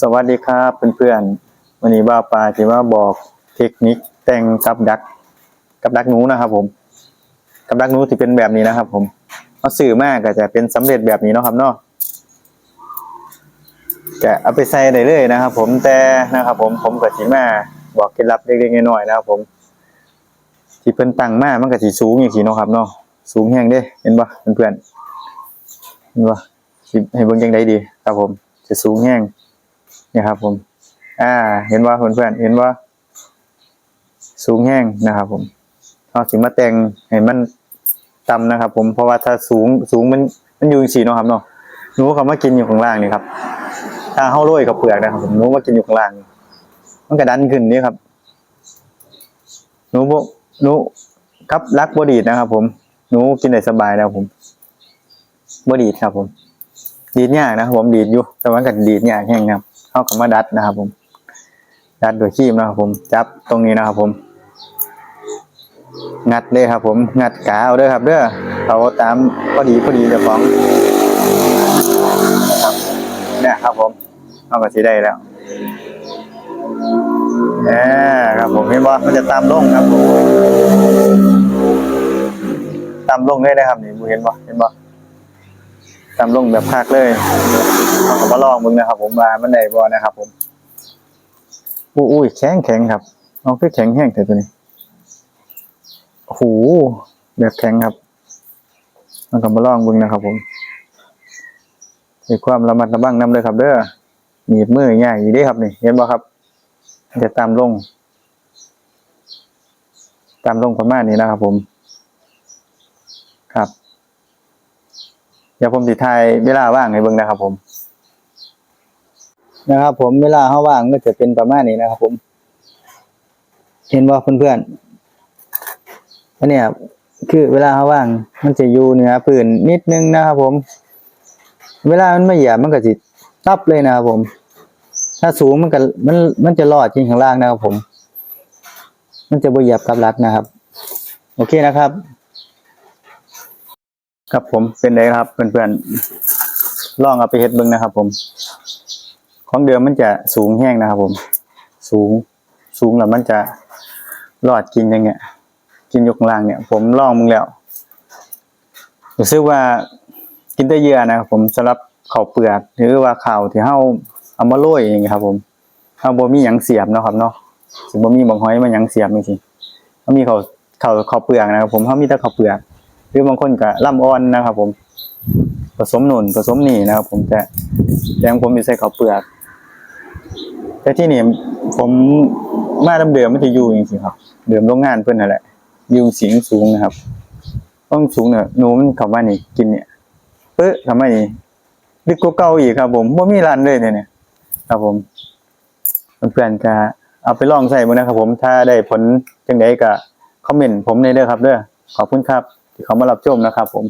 สวัสดีครับเพื่อนๆวันนี้บ้าปลาที่ว่าบอกเทคนิคแต่งกับดัก กับดักหนูนะครับ ผม กับดักหนูที่เป็นแบบนี้นะครับ ผมเอาสื่อมากก็จะเป็นสำเร็จแบบนี้เนาะครับเนาะแกะเอาไปใส่ได้เลยนะครับ ผมแต่นะครับ ผมผมก็สิมาบอกเคล็ดลับเล็กๆน้อยๆนะครับ ผม ที่เพิ่นตั้งมามันก็สิสูงอย่างนี้เนาะครับเนาะสูงแฮงเด้เห็นปะเพื่อนๆเห็นปะให้เบิ่งจังไดดี ครับ ผมจะสูงแฮง นี่ครับ ผม อ่า เห็นว่าเพื่อนๆเห็นว่า สูงแห้งนะครับ ผมเอาสิมาแต่งให้มันต่ำนะครับ ผมเพราะว่าถ้าสูงสูงมันมันอยู่สีเนาะครับเนาะหนูเขามากินอยู่ข้างล่างนี่ครับถ้าเข้าโรยกับเปลือกนะครับ ผมหนูมากินอยู่ข้างล่างมันกระดันขึ้นนี่ครับหนูบหนูครับรักบดีดนะครับ ผมหนูกินได้สบายแล้วผมบดีดครับ ผม ดีดยากนะครับผมดีดอยู่แต่ว่ากัดีดยากแห้งครับ เข้ากับมาดัดนะครับ ผม ดัดโดยคีมนะครับ ผม จับตรงนี้นะครับ ผม งัดเลยครับ ผม งัดกาเอาเด้อครับ เด้อเอาตามพอดีพอดีเจ้าของนะครับเนี่ยครับ ผมเอาก็สิได้แล้วแหมครับ ผมเห็นว่ามันจะตามลงครับผมตามลงเลยนะครับนี่บูเห็นบ่เห็นบ่ ตามลงแบบภาคเลยเอาก็มาลองมึงนะครับ ผมมามันได้บ่นะครับ ผมอู้อุ้ยแข็งแข็งครับเอาคือแข็งแห้งแต่ตัวนี้โอ้โหแบบแข็งครับเอาก็มาลองมึงนะครับ ผมมีความระมัดระวังนำเลยครับ เด้อหนีบมือง่ายอยู่ด้ครับนี่เห็นบ่ครับจะตามลง ตามลงประมาณนี้นะครับ ผม ครับ ดี๋ยวผมสิทายเวลาว่างให้เบิ่งนะครับ ผม นะครับ ผมเวลาเฮาว่างก็จะเป็นประมาณนี้นะครับ ผม เห็นว่าเพื่อนๆอันเนี้ยคือเวลาเฮาว่าง มันจะอยู่เหนือพื้นนิดนึงนะครับ ผม เวลามันไม่เหยียบมันก็สิตับเลยนะครับผม ถ้าสูงมันก็มันมันจะรอดจริงข้างล่างนะครับผม มันจะบ่เหยียบกับรักนะครับ โอเคนะครับ ครับผมเป็นไงครับเพื่อนๆลองเอาไปเฮ็ดเบิ่งนะครับ ผม ของเดิมมันจะสูงแห้งนะครับ ผม สูงสูงแล้วมันจะรอดกินอย่างเงี้ย กินยกข้างล่างเนี่ย ผมลองมึงแล้วรู้สึกว่ากินได้เยอะนะครับผมสำหรับข้าวเปลือกหรือว่าข้าวที่เฮาเอามาโรยอย่างเงี้ยครับ ผมเฮาบ่มีหยังเสียบเนาะครับ เนาะสิบ่มีบังหอยมาหยังเสียบจริงๆเฮามีข้าวข้าวข้าวเปลือกนะครับ ผมเฮามีแต่ข้าวเปลือก รือบางคนก็ล่ำอ่อนนะครับ ผม ผสมหนุนผสมหนีนะครับ ผมแต่แต่ของผมมีใส่ข้าวเปลือก แต่ที่นี่ผมมาเดิมไม่ได้อยู่จริงๆครับ เดิมโรงงานเพื่อนนั่นแหละอยู่เสียงสูงนะครับ ต้องสูงเนี่ยหนูมันเข้ามานี่กินเนี่ยเป๊ะเข้ามานี่ลึกกว่าเก่าอีกครับ ผมว่ามีร้านเลยเนี่ยเนี่ยครับผมเพื่อนๆก็เอาไปลองใส่บ้างนะครับผมถ้าได้ผลจังไดก็คอมเมนต์ผมในเด้อครับเด้อขอบคุณครับ ที่เขามารับชมนะครับผม